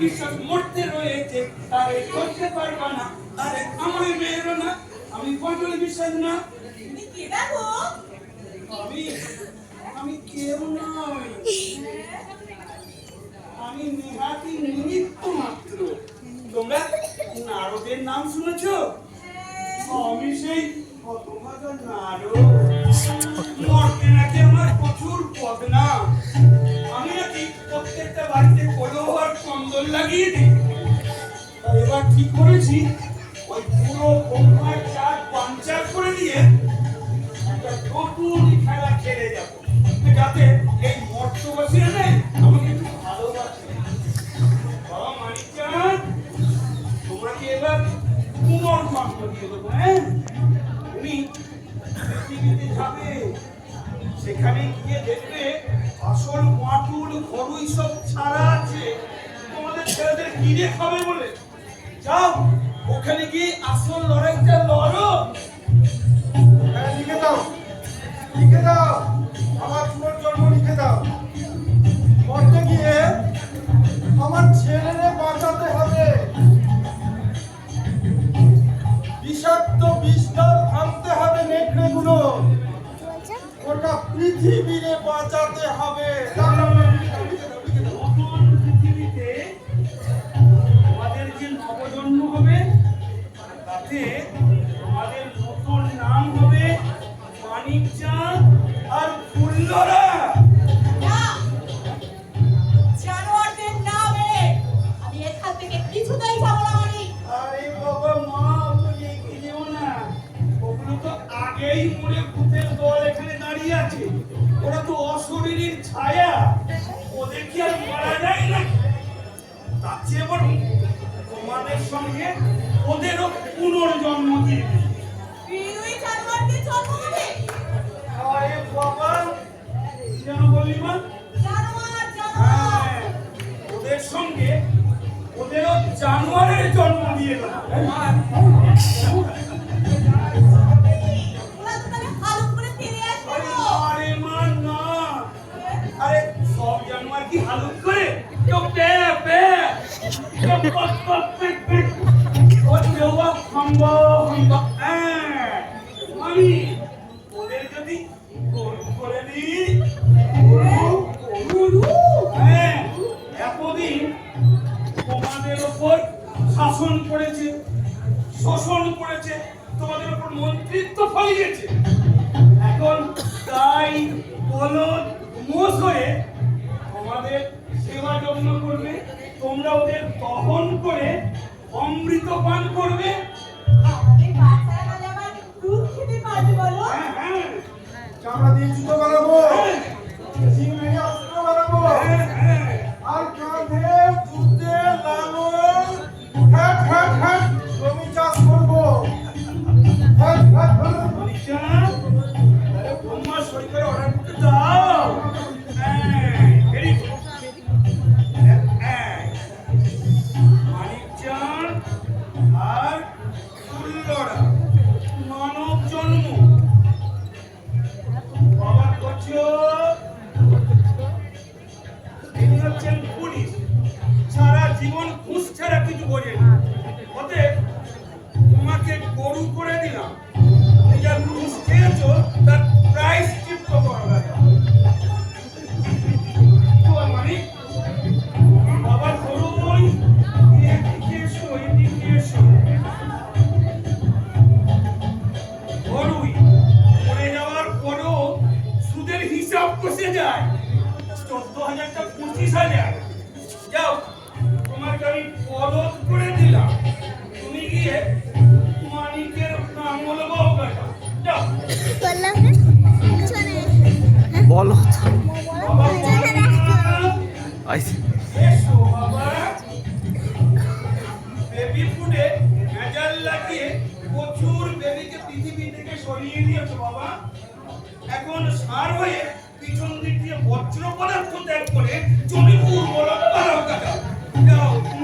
বিশ্বাস মরতে রয়েছে আরে করতে পারবা না আরে আমার মেয়েরও না আমি পৈকুল বিশ্বাস না আমি আমি কেউ নই আমি নেহাতি নিমিত্ত মাত্র তোমরা নারদের নাম শুনেছো আমি সেই হতভাগা নারদ। বাড়িতে কলহ আর কন্দল লাগিয়ে দিই এবার ঠিক করেছি? ওই পুরো বোম্বাই চার পাঞ্চার করে দিয়ে একটা নতুন খেলা খেলে যাব। যাতে এই মর্তবাসীরা নেই আমাকে একটু ভালোবাসে। বাবা মানিকচাঁদ তোমাকে এবার পুনর্জন্ম দিয়ে দেবো হ্যাঁ? তুমি পৃথিবীতে যাবে। সেখানে গিয়ে দেখবে আসল মাটুল ঘরুই সব ছাড়া আছে। তোমাদের ছেলেদের কিনে খাবে বলে। যাও, ওখানে গিয়ে আসল লড়াইটা লড়ো। পৃথিবীরে বাঁচাতে হবে। নতুন পৃথিবীতে হবে তাতে নতুন নাম হবে মানিকচাঁদ আর ফুল্লরা ছায়া ওদের কি আর মারা যায় না তার চেয়ে বরং তোমাদের সঙ্গে ওদেরও পুনর্জন্ম দিয়ে বাবা যেন বললি মা? হ্যাঁ, ওদের সঙ্গে ওদেরও জানোয়ারের জন্ম দিয়ে দেবো আমি ওদের এতদিন তোমাদের ওপর শাসন করেছে শোষণ করেছে তোমাদের উপর মন্ত্রিত্ব ফলিয়েছে। এখন তাই বলদ তোমরা ওদের দহন করে অমৃত পান করবে? হ্যাঁ হ্যাঁ। চামড়া দিয়ে জুতো বানাবো। হ্যাঁ, হ্যাঁ, হ্যাঁ। আর কাঁধে যুদ্ধে লাঙল। হ্যাট হ্যাট হ্যাট জমি চাষ করব। ব্রহ্মা সই করে অর্ডার করতে দাও। জীবন ঘুষ ছাড়া কিছু বোঝেন অতএব তোমাকে গরু করে দিলাম। তুমি যা ঘুষ খেয়েছো, তার প্রাইস চিপ্ত করো মানে? বাবা গরুই পড়ে যাওয়ার পরও সুদের হিসাব কষে যায়। চোদ্দ হাজারটা পঁচিশ হাজার। আমি পদত করে দিলাম। তুমি গিয়ে মানিকের নাঙ্গল বাবু কাটা যাও। বললাম না পিছনে বলো আইসি এসো বাবা বেবি ফুডে ভেজাল লাগিয়ে প্রচুর বেবিকে পৃথিবী থেকে সরিয়ে দিয়েছ বাবা। এখন সার হয়ে পিছন দিক দিয়ে বজ্র পদার্থ ত্যাগ করে জমি উর্বরতা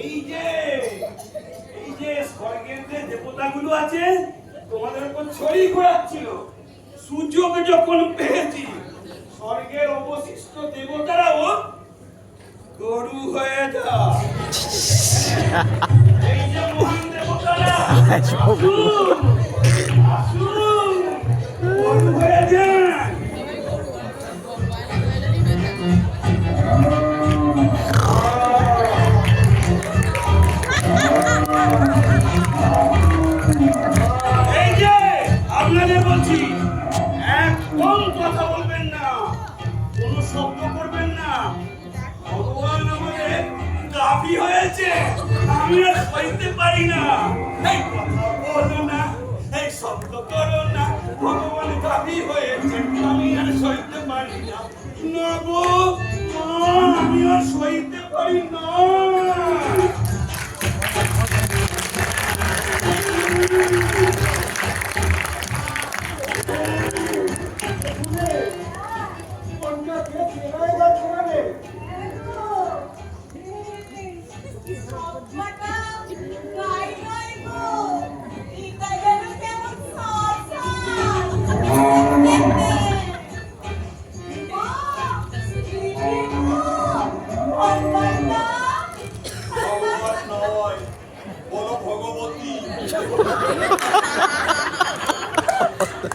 এই যে এই যে স্বর্গের যে দেবতাগুলো আছে তোমাদের উপর ছড়ি ঘোরাচ্ছিল সূর্যকে যখন পেয়েছি স্বর্গের অবশিষ্ট দেবতারাও গরু হয়ে যা এই যে মহান দেবতারা হয়েছে? আমি আর সইতে পারি না। এই কথা বলো না, এই শব্দ করো না। ভগবান গাভী হয়েছে, আমি আর সইতে পারি না। না গো আমি আর সইতে পারি না। Ha ha ha ha ha!